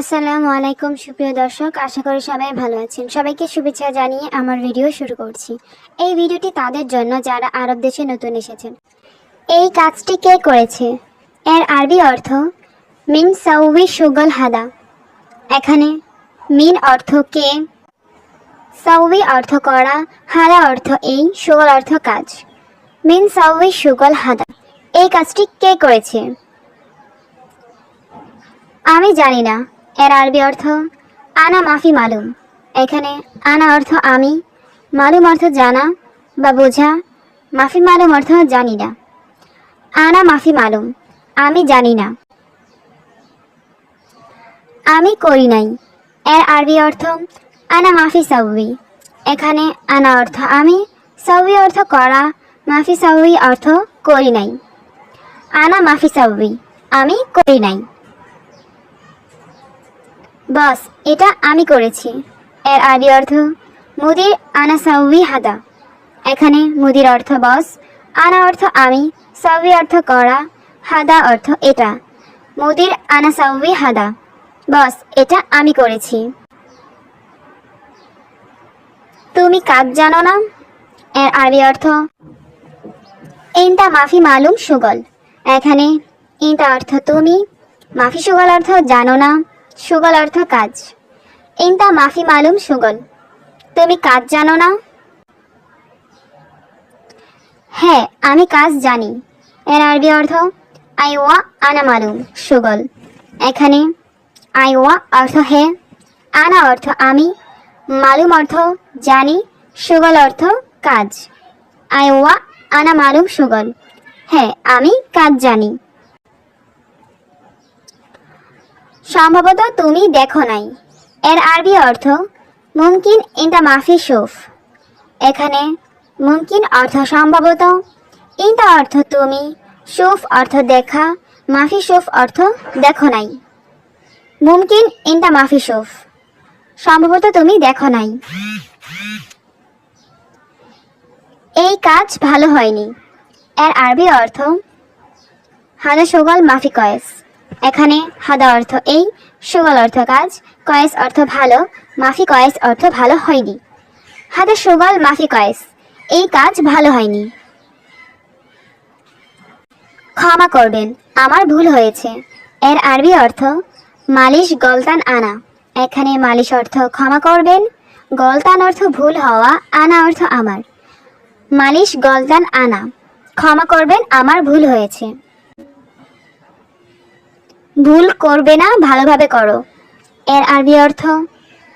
আসসালামু আলাইকুম, সুপ্রিয় দর্শক। আশা করি সবাই ভালো আছেন। সবাইকে শুভেচ্ছা জানিয়ে আমার ভিডিও শুরু করছি। এই ভিডিওটি তাদের জন্য যারা আরব দেশে নতুন এসেছেন। এই কাজটি কে করেছে? এর আরবি অর্থ মিন সাউবি সুগল হাদা। এখানে মিন অর্থ কে? সাউবি অর্থ করা, হাদা অর্থ এই, সুগল অর্থ কাজ। মিন সাউবি সুগল হাদা। এই কাজটি কে করেছে? আমি জানি না। এর আরবি অর্থ, আনা মাফি মালুম। এখানে আনা অর্থ আমি। মালুম অর্থ জানা বা বোঝা। মাফি মালুম অর্থ জানি না। আনা মাফি মালুম। আমি জানি না। আমি করি নাই। এর আরবি অর্থ, আনা মাফি সাউবি। এখানে আনা অর্থ আমি। সাউবি অর্থ করা। মাফি সাউবি অর্থ করি নাই। আনা মাফি সাউবি। আমি করি নাই। বস, এটা আমি করেছি। এর আদি অর্থ, মুদির আনা সাউবি হাদা। এখানে মুদির অর্থ, বস, আনা অর্থ আমি, সাউবি অর্থ করা, হাদা অর্থ এটা। মুদির আনা সাউবি হাদা। বস, এটা আমি করেছি। তুমি কাজ জানো না? এর আরবি অর্থ, ইনতা মাফি মালুম সুগল। এখানে ইনতা অর্থ তুমি, মাফি সুগল অর্থ জানো না। সুগল অর্থ কাজ। ইনতা মাফি মালুম সুগল। তুমি কাজ জানো না? হ্যাঁ আমি কাজ জানি। এর আরবি অর্থ, আই ওয়া আনা মালুম সুগল। এখানে, আই ওয়া অর্থ হ্যাঁ আনা অর্থ আমি, মালুম অর্থ জানি, সুগল অর্থ কাজ। আই ওয়া আনা মালুম সুগল। হ্যাঁ আমি কাজ জানি। সম্ভবত তুমি দেখো নাই। এর আরবি অর্থ, মুমকিন ইনটা মাফি সুফ এখানে, মুমকিন অর্থ সম্ভবত ইনটা অর্থ তুমি সুফ অর্থ দেখা মাফি সুফ অর্থ দেখো নাই। মুমকিন ইনটা মাফি সুফ সম্ভবত তুমি দেখো নাই। এই কাজ ভালো হয়নি। এর আরবি অর্থ, হাদা সুগল মাফি কয়েস। এখানে হাদা অর্থ এই, সুগল অর্থ কাজ, কয়েস অর্থ ভালো, মাফি কয়েস অর্থ ভালো হয়নি। হাদা সুগল, মাফি কয়েস, এই কাজ ভালো হয়নি। ক্ষমা করবেন, আমার ভুল হয়েছে। এর আরবি অর্থ, মালিশ গলতান আনা। এখানে মালিশ অর্থ ক্ষমা করবেন, গলতান অর্থ ভুল হওয়া, আনা অর্থ আমার। মালিশ গলতান আনা। ক্ষমা করবেন, আমার ভুল হয়েছে। ভুল করবে না, ভালোভাবে করো। এর আরবি অর্থ,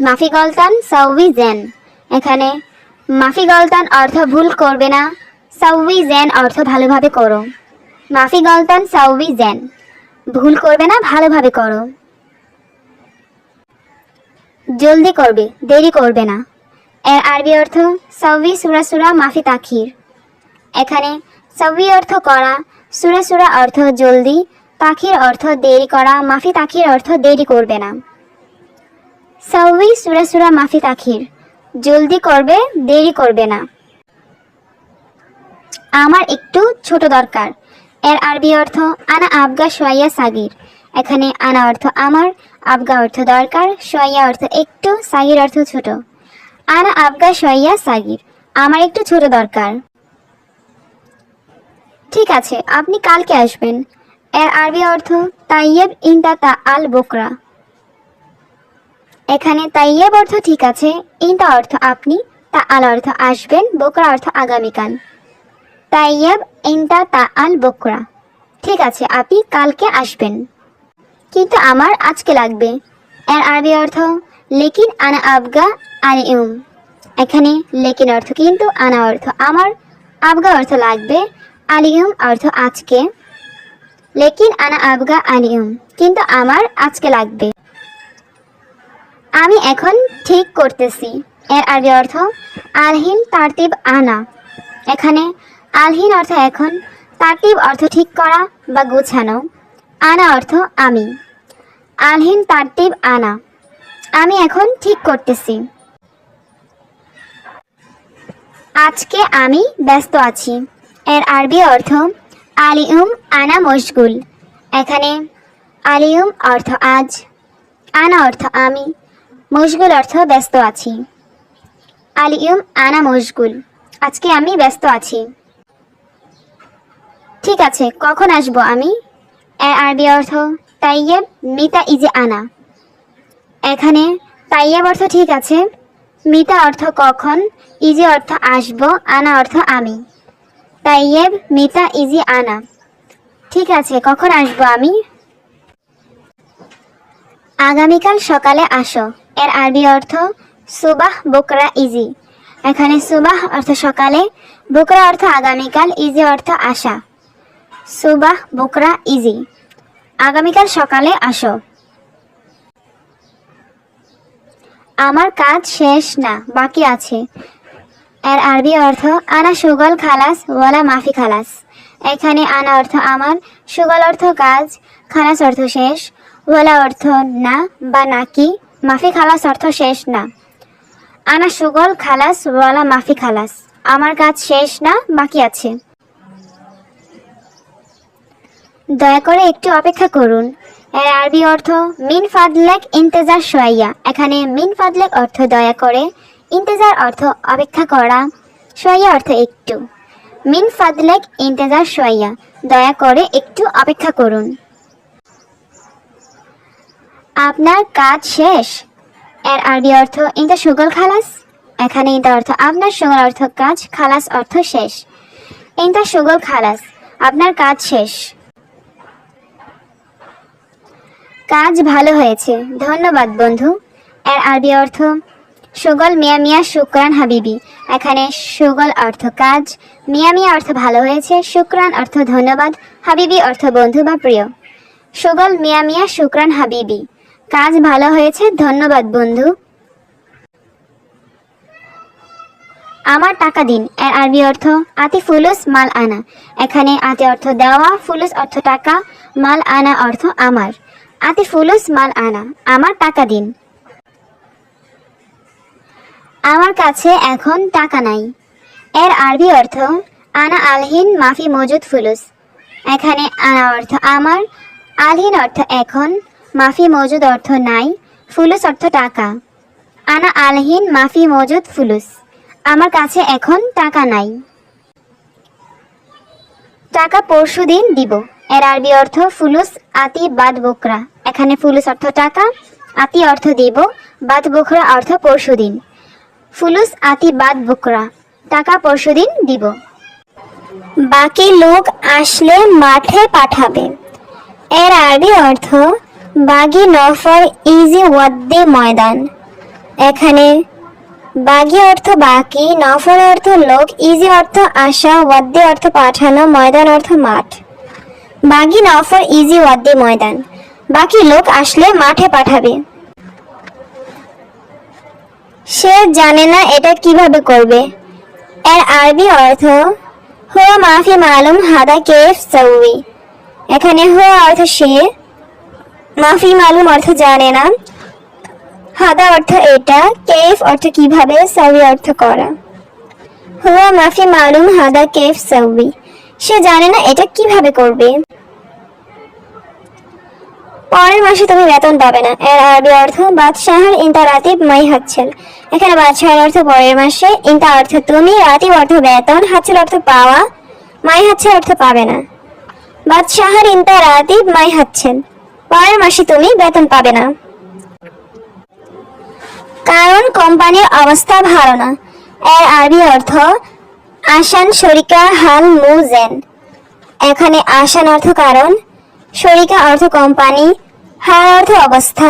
মাফি গলতান সাউবি জেন। এখানে, মাফি গলতান অর্থ ভুল করবে না, সাউবি জেন অর্থ ভালোভাবে করো। মাফি গলতান সাউবি জেন। ভুল করবে না, ভালোভাবে করো। জলদি করবে, দেরি করবে না। এর আরবি অর্থ, সাউবি সুরা সুরা মাফি তাখির। এখানে, সাউবি অর্থ করা, সুরা সুরা অর্থ জলদি পাখির অর্থ দেরি করা, মাফি তাখির অর্থ দেরি করবে না। সাউই সুরা সুরা মাফি তাখির জলদি করবে, দেরি করবে না। আমার একটু ছোট দরকার। এর আরবি অর্থ, আনা আবগা সোয়াইয়া সাগির। এখানে আনা অর্থ আমার, আবগা অর্থ দরকার সোয়াইয়া অর্থ একটু, সাগির অর্থ ছোট। আনা আবগা সোয়াইয়া সাগির, আমার একটু ছোট দরকার। ঠিক আছে, আপনি কালকে আসবেন। এর আরবি অর্থ তাইয়েব তা আল বোকরা। এখানে তাইয়েব অর্থ ঠিক আছে ইনতা অর্থ আপনি, তা আল অর্থ আসবেন, বোকরা অর্থ আগামীকাল। তাইয়েব ইনতা তা আল বোকরা। ঠিক আছে, আপনি কালকে আসবেন। কিন্তু আমার আজকে লাগবে। এর আরবি অর্থ, লেকিন আনা আবগা আনি উম এখানে লেকিন অর্থ কিন্তু আনা অর্থ আমার, আবগা অর্থ লাগবে আলিউম অর্থ আজকে। লেকিন আনা আবগা আলিউম কিন্তু আমার আজকে লাগবে। আমি এখন ঠিক করতেছি। এর আরবি অর্থ, আলহিন তারতিব আনা। এখানে আলহিন অর্থ এখন, তারতিব অর্থ ঠিক করা বা গোছানো। আনা অর্থ আমি। আলহিন তারতিব আনা। আমি এখন ঠিক করতেছি। আজকে আমি ব্যস্ত আছি। এর আরবি অর্থ আলিউম আনা মশগুল। এখানে আলিউম অর্থ আজ, আনা অর্থ আমি, মশগুল অর্থ ব্যস্ত আছি। আলিউম আনা মশগুল, আজকে আমি ব্যস্ত আছি। ঠিক আছে, কখন আসব আমি? আরবি অর্থ তাইয়েব মিতা ইজে আনা। এখানে তাইয়েব অর্থ ঠিক আছে, মিতা অর্থ কখন, ইজে অর্থ আসব, আনা অর্থ আমি। তাইয়েব, মিতা, ইজি, আনা। ঠিক আছে, কখন আসব আমি? আগামীকাল সকালে আসো। এর আরবি অর্থ, সুবাহ, বকরা, ইজি। এখানে সুবাহ অর্থ সকালে, বকরা অর্থ আগামীকাল, ইজি অর্থ আসা। সুবাহ, বকরা, ইজি। আগামীকাল সকালে আসো। আমার কাজ শেষ না, বাকি আছে। এর আরবি অর্থ, আনা সুগল খালাস, ওয়ালা মাফি খালাস। এখানে আনা অর্থ আমার, সুগল অর্থ কাজ, খালাস অর্থ শেষ, ওয়ালা অর্থ না বা নাকি, মাফি খালাস অর্থ শেষ না। আনা সুগল খালাস, ওয়ালা মাফি খালাস। আমার কাজ শেষ না, বাকি আছে। দয়া করে একটু অপেক্ষা করুন। এর আরবি অর্থ, মিন ফাদলেক ইন্তেজার সোয়াইয়া এখানে মিন ফাদলেক অর্থ দয়া করে ইন্তেজার অর্থ অপেক্ষা করা সোয়াইয়া অর্থ একটু। মিন ফাদলেক, ইন্তেজার সোয়াইয়া দয়া করে একটু অপেক্ষা করুন। আপনার কাজ শেষ। এর আরবি অর্থ ইন্টা সুগল খালাস। এখানে ইন্টা অর্থ আপনার সুগল অর্থ কাজ, খালাস অর্থ শেষ। ইন্টা সুগল খালাস, আপনার কাজ শেষ। কাজ ভালো হয়েছে। ধন্যবাদ বন্ধু। এর আরবি অর্থ সুগল মিয়া মিয়া, শুক্রান হাবিবি। এখানে সুগল অর্থ কাজ, মিয়া মিয়া অর্থ ভালো হয়েছে, শুক্রান অর্থ ধন্যবাদ, হাবিবি অর্থ বন্ধু বা প্রিয়। সুগল মিয়া মিয়া, শুক্রান হাবিবি। কাজ ভালো হয়েছে, ধন্যবাদ বন্ধু। আমার টাকা দিন, এর আরবি অর্থ, আতি ফুলুস মাল আনা। এখানে আতি অর্থ দেওয়া, ফুলুস অর্থ টাকা, মাল আনা অর্থ আমার। আতি ফুলুস মাল আনা, আমার টাকা দিন। আমার কাছে এখন টাকা নাই। এর আরবি অর্থ, আনা আলহিন মাফি মজুদ ফুলুস। এখানে আনা অর্থ আমার, আলহিন অর্থ এখন, মাফি মজুদ অর্থ নাই, ফুলুস অর্থ টাকা। আনা আলহিন মাফি মজুদ ফুলুস। আমার কাছে এখন টাকা নাই। টাকা পরশু দিন দিব। এর আরবি অর্থ, ফুলুস আতি বাদ বকরা। এখানে ফুলুস অর্থ টাকা, আতি অর্থ দিব। বাদ বকরা অর্থ পরশু দিন। ফুলুস আতি বাদ বকরা। টাকা পরশু দিন দিব। বাকি লোক আসলে মাঠে পাঠাবে। এর আরবি অর্থ, বাগি নফর ইজি ওয়াদ্দে ময়দান। এখানে বাগি অর্থ বাকি, নফর অর্থ লোক, ইজি অর্থ আসা, ওয়াদ্দে অর্থ পাঠানো, ময়দান অর্থ মাঠ। বাগি নফর ইজি ওয়াদ্দে ময়দান। বাকি লোক আসলে মাঠে পাঠাবে। সে জানে না এটা কীভাবে করবে। এর আরবি অর্থ, হুয়া মাফি মালুম হাদা কেফ সৌই এখানে হুয়া অর্থ সে, মাফি মালুম অর্থ জানে না। হাদা অর্থ এটা, কেফ অর্থ কীভাবে সৌই অর্থ করা। হুয়া মাফি মালুম হাদা কেফ সৌই সে জানে না এটা কীভাবে করবে। পরের মাসে তুমি বেতন পাবে না। এর আরবি অর্থ বাদশাহর ইন্তা রাতিব মাই হাচ্ছেল এখানে বাদশাহের অর্থ পরের মাসে, ইন্তা অর্থ তুমি, রাতিব অর্থ বেতন হাচ্ছেল অর্থ পাওয়া মাই হাচ্ছেল অর্থ পাবে না। বাদশাহর ইন্তা রাতিব মাই হাচ্ছেল পরের মাসে তুমি বেতন পাবে না। কারণ কোম্পানির অবস্থা ভালো না। এর আরবি অর্থ, আসান শরিকা হাল মুজেন। এখানে আসান অর্থ কারণ, শরিকা অর্থ কোম্পানি হার অর্থ অবস্থা।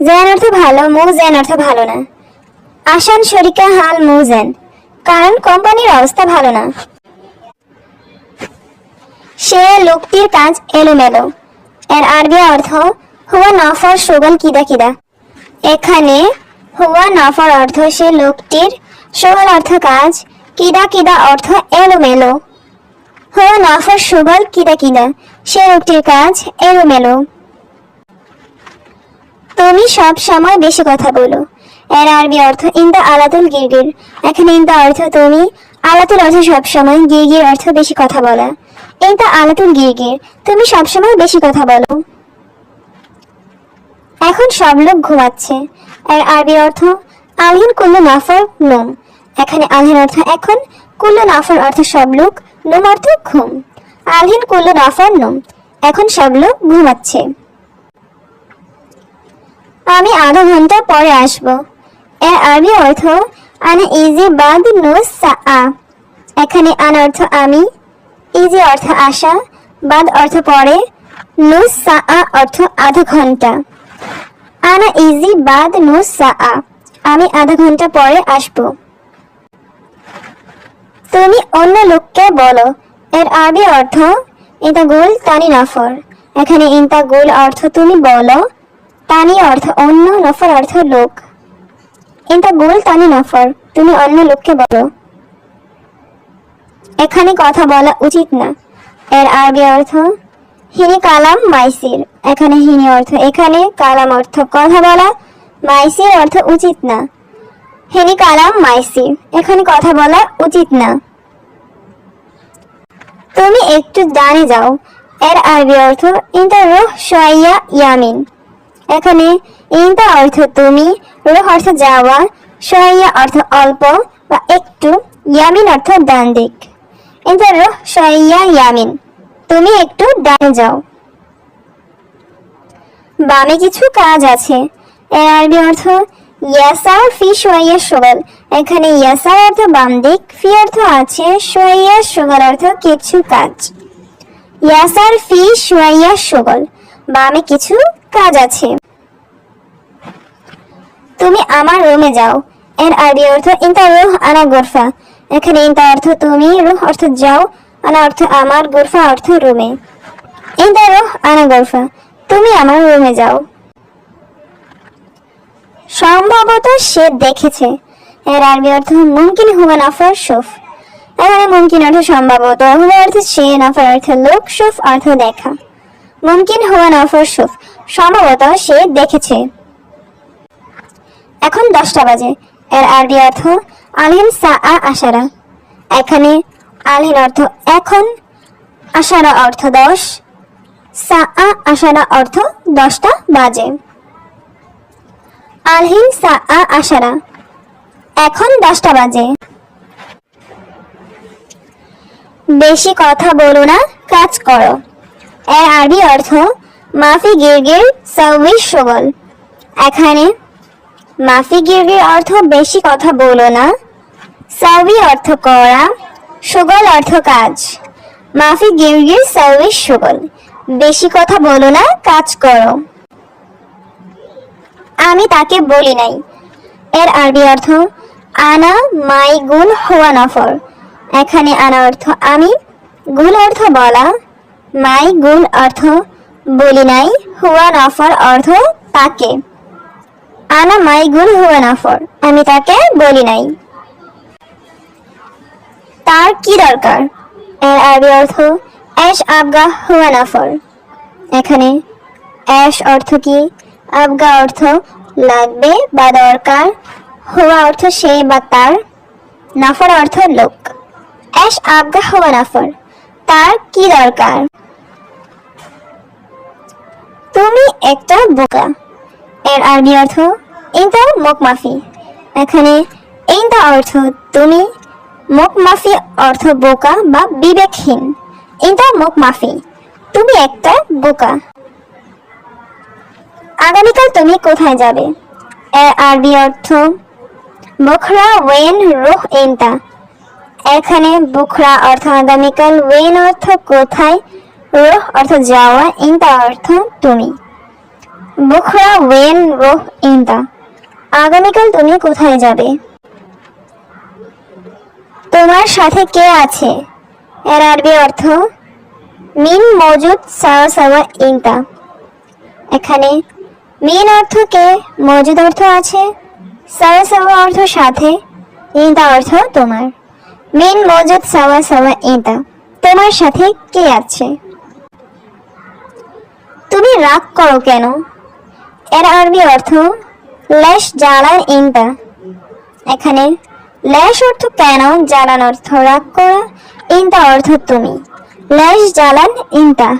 জেন অর্থ ভালো মু জেন অর্থ ভালো না। আসান শরিকা, হাল মু জেন কারণ কোম্পানির অবস্থা ভালো না। সে লোকটির কাজ এলোমেলো। এর আরবি অর্থ, হুয়া নফর সুগল কিদা কিদা। এখানে, হুয়া নফর অর্থ সে লোকটির সুগল অর্থ কাজ, কিদা কিদা অর্থ এলোমেলো। হুয়া নফর সুগল কিদা কিদা? সে লোকটির কাজ এলোমেলো। তুমি সব সময় বেশি কথা বলো। এর আরবি অর্থ, ইন্দা আলাতুল গিরগির। এখানে ইন্দা অর্থ, তুমি। আলাতুল অর্থ সব সময় গিরগির অর্থ বেশি কথা বলা। ইন্দা আলাতুল গিরগির, তুমি সব সময় বেশি কথা বলো। এখন সব লোক ঘুমাচ্ছে। এর আরবি অর্থ, আলহিন কুল্লু নাফর নোম। এখানে আলহিন অর্থ, এখন কুল্লু নাফর, অর্থ সব লোক, নোম অর্থ ঘুম। আলহিন কুল্লু নাফর নোম। এখন সব লোক ঘুমাচ্ছে। আমি আধা ঘণ্টা পরে আসব। এর আরবি অর্থ, আনা ইজি বাদ নুস সা এখানে আন অর্থ, আমি। ইজি অর্থ আসা বাদ অর্থ, পরে। নুস সা অর্থ, আধা ঘণ্টা। আনা ইজি বাদ নুস সা আমি আধা ঘণ্টা পরে আসব। তুমি অন্য লোককে বলো। এর আরবি অর্থ ইতা গুল তানি নফর। এখানে ইন্তা গুল অর্থ, তুমি বলো। তানি অর্থ অন্য, নফর অর্থ লোক। এটা গোল তানি নফর, তুমি অন্য লোককে বলো। এখানে কথা বলা উচিত না। এর আরবি অর্থ হিনি কালাম মাইসির। এখানে হিনি অর্থ এখানে কালাম অর্থ কথা বলা মাইসির অর্থ উচিত না। হিনি কালাম মাইসির। এখানে কথা বলা উচিত না। তুমি একটু ডানে যাও। এর আরবি অর্থ ইন্টার রুহ সোয়াইয়া ইয়ামিন। এখানে ইন্তা অর্থ তুমি রুহ অর্থ যাওয়া সোয়াইয়া অর্থ অল্প বা একটু, ইয়ামিন অর্থ ডান দিক। ইন্তা রুহ সোয়াইয়া ইয়ামিন। তুমি একটু ডানে যাও। বামে কিছু কাজ আছে। এর আরবি অর্থ, ইয়াসার ফি সোয়াইয়া সোগাল এখানে ইয়াসার অর্থ বাম দিক, ফি অর্থ আছে সোয়াইয়া সোগাল অর্থ কিছু কাজ। ইয়াসার ফি সোয়াইয়া সোগাল বামে কিছু কাজ আছে। তুমি আমার রুমে যাও। এর আরবি অর্থ ইন্তা রুহ আনা গোরফা। এখানে ইন্তা অর্থ তুমি, রুহ অর্থ যাও, আনা অর্থ আমার, গোরফা অর্থ রুমে। ইন্তা রুহ আনা গোরফা। তুমি আমার রুমে যাও। সম্ভবত সে দেখেছে। এর আরবি অর্থ মুমকিন হুয়া নাফার সুফ এখানে মুমকিন অর্থ সম্ভবত। হুয়া অর্থ সে, নাফার অর্থ লোক সুফ অর্থ দেখা। মুমকিন হুয়া নাফার সুফ। সম্ভবত সে দেখেছে। এখন দশটা বাজে। এর আরবি অর্থ আলহিন সা আ আশারা। এখানে আলহিন অর্থ এখন, আশারা অর্থ দশ। সা আ আশারা অর্থ দশটা বাজে। আলহিন সা আ আশারা। এখন দশটা বাজে। বেশি কথা বলো না, কাজ করো। এর আরবি অর্থ মাফি গিরগির সাউবিশ সগল এখানে মাফি গিরগির অর্থ বেশি কথা বলো না। সাউবি অর্থ করা সুগল অর্থ কাজ। মাফি গিরগির সাউবিশ সুগল বেশি কথা বলো না, কাজ করো। আমি তাকে বলি নাই। এর আরবি অর্থ, আনা মাই গুল হওয়া নফর এখানে আনা অর্থ আমি গুল অর্থ বলা। মাই গুণ অর্থ বলি নাই, হুয়া নফর অর্থ তাকে। আনা মাই গুণ, হুয়া নফর, আমি তাকে বলি নাই। তার কি দরকার? এর আরবি অর্থ অ্যাশ আবগা হুয়া নফর। এখানে অ্যাশ অর্থ কি? আবগা অর্থ লাগবে বা দরকার, হুয়া অর্থ সে বা তার, নাফর অর্থ লোক। অ্যাশ আবগা হুয়া নাফর, তার কি দরকার? তুমি একটা বোকা। এর আরবি অর্থ ইনতা মুখ মাফি এখানে ইনতা অর্থ, তুমি মুখ মাফি অর্থ, বোকা বা বিবেকহীন ইনতা মুখ মাফি তুমি একটা বোকা আগামীকাল তুমি কোথায় যাবে? এর আরবি অর্থ, বুখরা ওয়েন রুহ ইনতা এখানে, বুখরা অর্থ আগামীকাল, ওয়েন অর্থ, কোথায় রুহ অর্থ যাওয়া, ইনতা অর্থ তুমি। বুখরা, ওয়েন, রুহ, ইনতা। আগামীকাল তুমি কোথায় যাবে? তোমার সাথে কে আছে? এর আরবি অর্থ, মিন মজুদ সাওয়া সাওয়া, ইনতা। এখানে, মিন অর্থ কে? মজুদ অর্থ আছে সাওয়া সাওয়া অর্থ সাথে, ইনতা অর্থ তোমার। মিন, মজুদ, সাওয়া সাওয়া, ইনতা। তোমার সাথে কে আছে? তুমি রাগ করো কেন? এর আরবি অর্থ, লেশ জ্বালান ইনতা এখানে, লেশ অর্থ কেন জ্বালান অর্থ রাগ করা? ইনতা অর্থ তুমি। লেশ জ্বালান ইনতা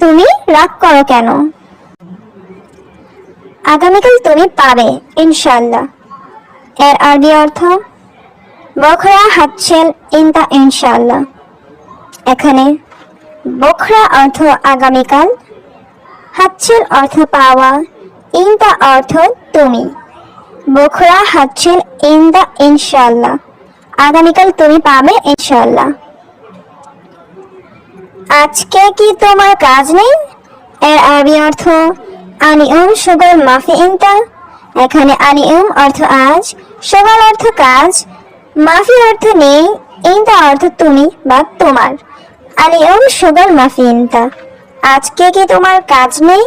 তুমি রাগ করো কেন? আগামীকাল তুমি পাবে ইনশাল্লাহ এর আরবি অর্থ, বখরা হাতছেল ইনতা ইনশাল্লাহ এখানে, বখরা অর্থ আগামীকাল হাতছেল অর্থ পাওয়া ইনতা অর্থ তুমি। বখরা ইন দা ইনশাল্লাহ আগামীকাল তুমি পাবে ইনশাল্লাহ আজকে কি তোমার কাজ নেই? এর আরবি অর্থ, আনিউম সুগল মাফি ইনতা। এখানে আনিউম অর্থ আজ সুগল অর্থ কাজ। মাফি অর্থ নেই ইনতা অর্থ তুমি বা তোমার। আনিউম সুগল মাফি ইনতা। আজকে কি তোমার কাজ নেই?